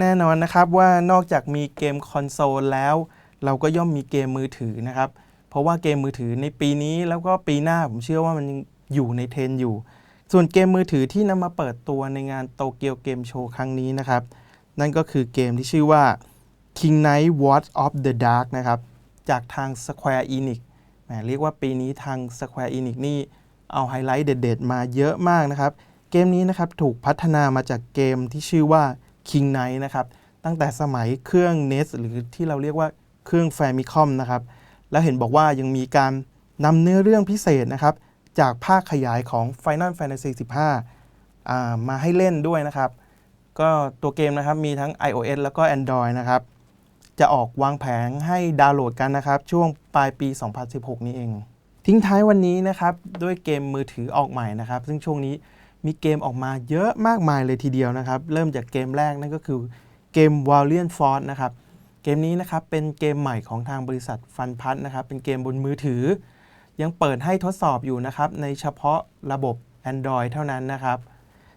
แน่นอนนะครับว่านอกจากมีเกมคอนโซลแล้ว เราก็ย่อมมีเกมมือถือนะครับ เพราะว่าเกมมือถือในปีนี้แล้วก็ปีหน้าผมเชื่อว่ามันยังอยู่ในเทรนอยู่ ส่วนเกมมือถือที่นำมาเปิดตัวในงานโตเกียวเกมโชว์ครั้งนี้นะครับ นั่นก็คือเกมที่ชื่อว่า King Knight Watch of the Dark นะครับ จากทาง Square Enix แหมเรียกว่าปีนี้ทาง Square Enix นี่เอาไฮไลท์เด็ด ๆ มาเยอะมากนะครับ เกมนี้นะครับถูกพัฒนามาจากเกมที่ชื่อว่า King Knight นะครับ ตั้งแต่สมัยเครื่อง NES หรือที่เราเรียกว่าเครื่อง Famicom นะครับ แล้วเห็นบอกว่ายังมีการนำเนื้อเรื่องพิเศษนะครับ จากภาคขยายของ Final Fantasy 15ามาให้เล่นด้วยนะครับ ก็ตัวเกมนะครับมีทั้ง iOS แล้วก็ Android นะครับ จะออกวางแผงให้ดาวน์โหลดกันนะครับ ช่วงปลายปี 2016 นี้เอง ทิ้งท้ายวันนี้นะครับ ด้วยเกมมือถือออกใหม่นะครับ ซึ่งช่วงนี้ มีเกมออกมาเยอะมากมายเลยทีเดียวนะครับ เริ่มจากเกมแรกนั่นก็คือเกม Valiant Force นะครับ เกมนี้นะครับเป็นเกมใหม่ของทางบริษัทฟันพัทนะครับ เป็นเกมบนมือถือ ยังเปิดให้ทดสอบอยู่นะครับ ในเฉพาะระบบ Android เท่านั้นนะครับ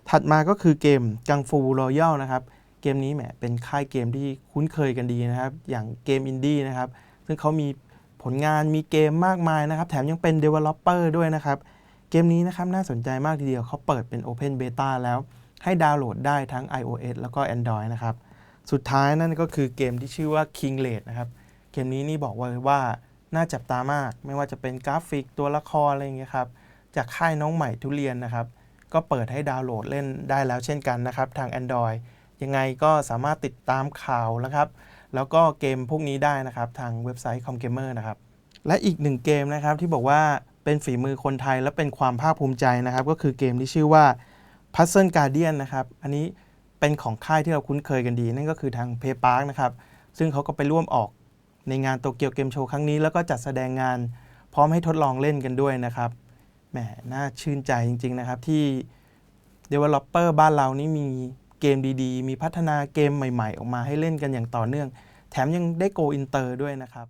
ถัดมาก็คือเกมกังฟูรอยัลนะครับ เกมนี้แหมเป็นค่ายเกมที่คุ้นเคยกันดีนะครับ อย่างเกมอินดี้นะครับ ซึ่งเขามีผลงานมีเกมมากมายนะครับ แถมยังเป็น Developer ด้วยนะครับ เกมนี้นะครับน่าสนใจมากทีเดียวเขาเปิดเป็น Open Beta แล้ว ให้ดาวน์โหลดได้ทั้ง iOS แล้วก็ Android นะครับ สุดท้ายนั่นก็คือเกมที่ชื่อว่า King l a d นะครับ เกมนี้นี่บอกไว้ว่าน่าจับตามาก ไม่ว่าจะเป็นกราฟิกตัวละครอะไรอย่างเงี้ยครับ จากค่ายน้องใหม่ทุเรียนนะครับ ก็เปิดให้ดาวน์โหลดเล่นได้แล้วเช่นกันนะครับ ทาง Android ยังไงก็สามารถติดตามข่าวนะครับ แล้วก็เกมพวกนี้ได้นะครับ ทางเว็บไซต์ Comgamer นะครับ และอีกหนึ่งเกมนะครับที่บอกว่า เป็นฝีมือคนไทยและเป็นความภาคภูมิใจนะครับ ก็คือเกมที่ชื่อว่า Puzzle Guardian นะครับ อันนี้เป็นของค่ายที่เราคุ้นเคยกันดี นั่นก็คือทาง Play Park นะครับ ซึ่งเขาก็ไปร่วมออกในงานโตเกียวเกมโชว์ครั้งนี้ แล้วก็จัดแสดงงานพร้อมให้ทดลองเล่นกันด้วยนะครับแหมน่าชื่นใจจริง ๆ นะครับ ที่ Developer บ้านเรานี่มีเกมดีๆ มีพัฒนาเกมใหม่ ๆ ออกมาให้เล่นกันอย่างต่อเนื่อง แถมยังได้โกอินเตอร์ด้วยนะครับ